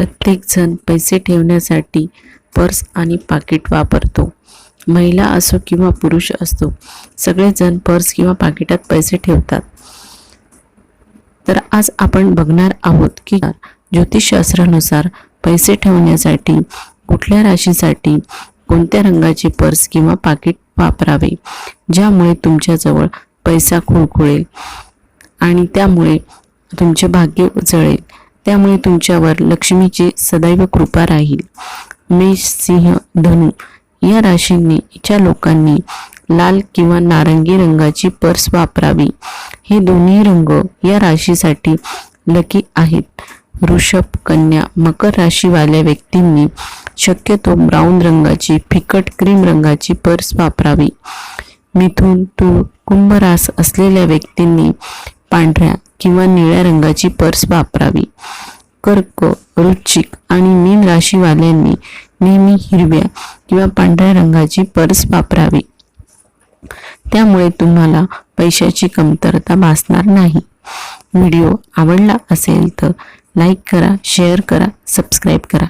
प्रत्येकजण पैसे ठेवण्यासाठी पर्स आणि पाकिट वापरतो. महिला असो किंवा पुरुष असतो सगळेजण पर्स किंवा पाकिटात पैसे ठेवतात. तर आज आपण बघणार आहोत की ज्योतिषशास्त्रानुसार पैसे ठेवण्यासाठी कुठल्या राशीसाठी कोणत्या रंगाचे पर्स किंवा पाकिट वापरावे ज्यामुळे तुमच्याजवळ पैसा खुळखुळेल आणि त्यामुळे तुमचे भाग्य उजळेल. त्यामुळे तुमच्यावर लक्ष्मीची सदैव कृपा राहील. मेष सिंह धनु या राशींनीच्या लोकांनी लाल किंवा नारंगी रंगाची पर्स वापरावी. हे दोन्ही रंग या राशीसाठी लकी आहेत. वृषभ कन्या मकर राशीवाल्या व्यक्तींनी शक्यतो ब्राऊन रंगाची फिकट क्रीम रंगाची पर्स वापरावी. मिथून तूळ कुंभ रास असलेल्या व्यक्तींनी पांढऱ्या किंवा निळ्या रंगाची पर्स वापरावी. कर्क रुचिक आणि मीन राशीवाल्यांनी नेहमी हिरव्या किंवा पांढऱ्या रंगाची पर्स वापरावी. त्यामुळे तुम्हाला पैशाची कमतरता भासणार नाही. व्हिडिओ आवडला असेल तर लाईक करा शेअर करा सबस्क्राईब करा.